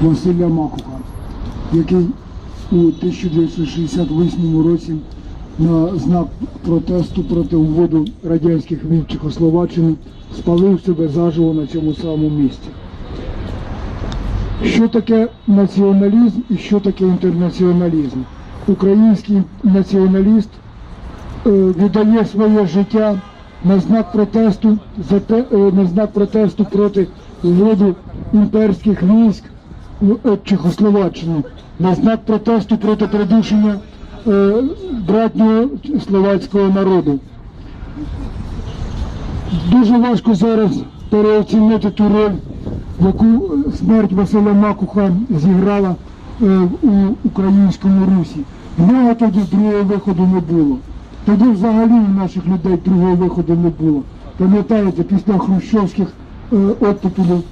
Василя Макуха, який у 1968 році на знак протесту проти вводу радянських військ в Чехословаччину спалив себе заживо на цьому самому місці. Що таке націоналізм і що таке інтернаціоналізм? Український націоналіст е, віддає своє життя на знак протесту е, на знак протесту проти вводу імперських військ в е, Чехословаччину, на знак протесту проти придушення е, братнього словацького народу. Дуже важко зараз переоцінити ту роль, яку смерть Василя Макуха зіграла е, у українському русі. В нього тоді другого виходу не було. Тоді взагалі у наших людей другого виходу не було. Пам'ятаєте, після хрущовських оттепелів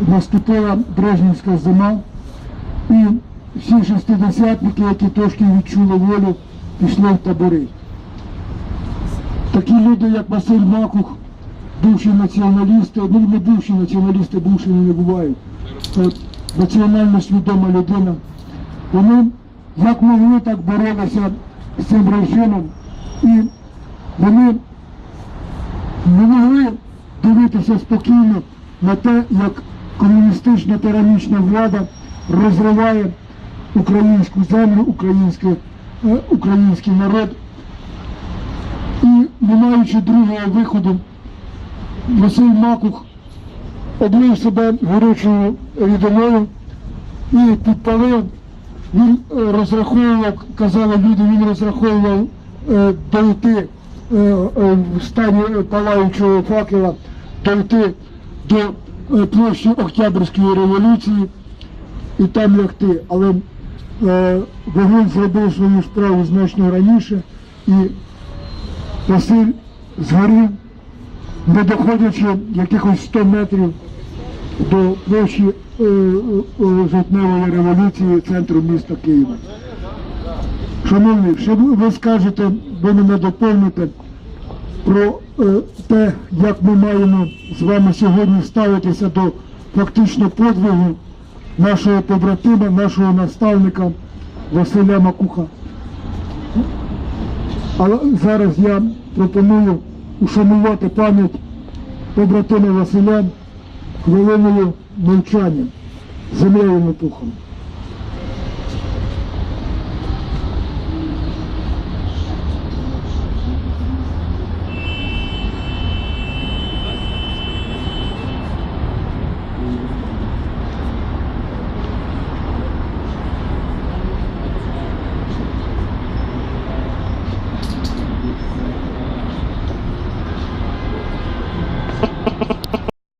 наступила Брежнівська зима, і всі шестидесятники, які трошки відчули волю, пішли в табори. Такі люди, як Василь Макух, бувші націоналісти, ну не бувші націоналісти, бувшими не бувають. Національно свідома людина. Вони як могли, так боролися з цим режимом. І вони не могли дивитися спокійно на те, як комуністична тиранічна влада розриває українську землю, українське, е, український народ. І не маючи другого виходу, Василь Макух облив себе горючою рідиною і підпалив. Він е, розраховував, казали люди, він розраховував е, дойти е, е, в стані палаючого факела, дойти до е, площі Октябрьської революції і там лягти. Але е, вогонь зробив свою справу значно раніше і Василь згорів, не доходячи якихось 100 метрів до площі е, е, жовтневої революції центру міста Києва. Шановні, що ви скажете, ви мене доповните про е, те, як ми маємо з вами сьогодні ставитися до фактично подвигу нашого побратима, нашого наставника Василя Макуха. Але зараз я пропоную ушанувати пам'ять побратима Василя хвилиною мовчання землею пухом.